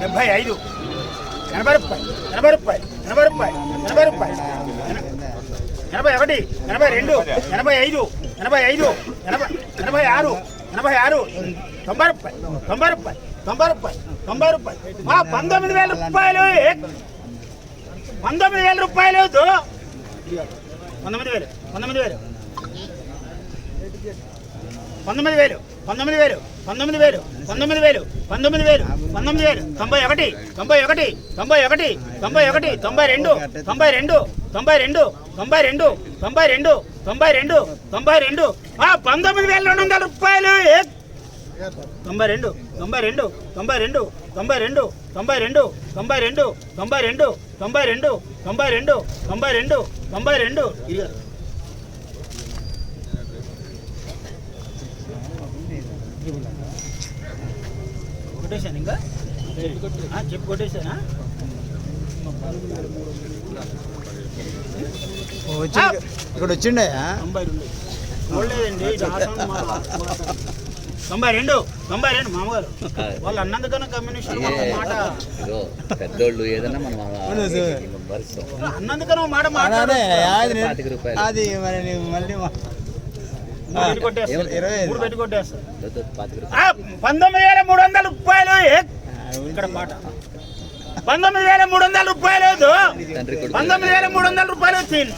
డెబ్బై ఐదు. ఎనభై రూపాయలు ఎనభై రూపాయలు ఎనభై రూపాయలు ఎనభై రూపాయలు. ఎనభై ఒకటి ఎనభై రెండు ఎనభై ఐదు ఎనభై ఐదు ఎనభై ఎనభై ఆరు ఎనభై ఆరు. తొంభై రూపాయలు తొంభై రూపాయలు తొంభై రూపాయలు తొంభై రూపాయలు. మా పంతొమ్మిది వేల రూపాయలు. పంతొమ్మిది వేల రూపాయలు పంతొమ్మిది వేలు పంతొమ్మిది వేలు. పంతొమ్మిది వేలు పంతొమ్మిది వేలు పంతొమ్మిది వేలు పంతొమ్మిది వేలు పంతొమ్మిది వేలు పంతొమ్మిది వేలు తొంభై ఒకటి తొంభై ఒకటి తొంభై ఒకటి తొంభై ఒకటి తొంభై రెండు తొంభై రెండు తొంభై రెండు తొంభై రెండు తొంభై రెండు తొంభై రెండు తొంభై రెండు ఆ పంతొమ్మిది వేల రెండు వందల రూపాయలు తొంభై రెండు తొంభై రెండు తొంభై రెండు తొంభై రెండు తొంభై రెండు తొంభై రెండు తొంభై రెండు తొంభై రెండు తొంభై రెండు తొంభై రెండు తొంభై రెండు కొట్టేశాను ఇంకా? చెప్పు కొట్టేశానా ఇక్కడ వచ్చిండే తొంభై రెండు. చూడలేదండి తొంభై రెండు. తొంభై రెండు మామగారు. వాళ్ళు అన్నందుకన్నా కమ్యూనిస్ట్ మాట. పెద్దోళ్ళు ఏదన్నా మనం అన్నందుకన్నా మాట అదే మాట్లాడే అది మరి మళ్ళీ పంతొమ్మిది వేల మూడు వందల రూపాయలు? ఇక్కడ మాట. పంతొమ్మిది వేల మూడు వందల రూపాయలు పంతొమ్మిది వేల మూడు వందల రూపాయలు వచ్చింది.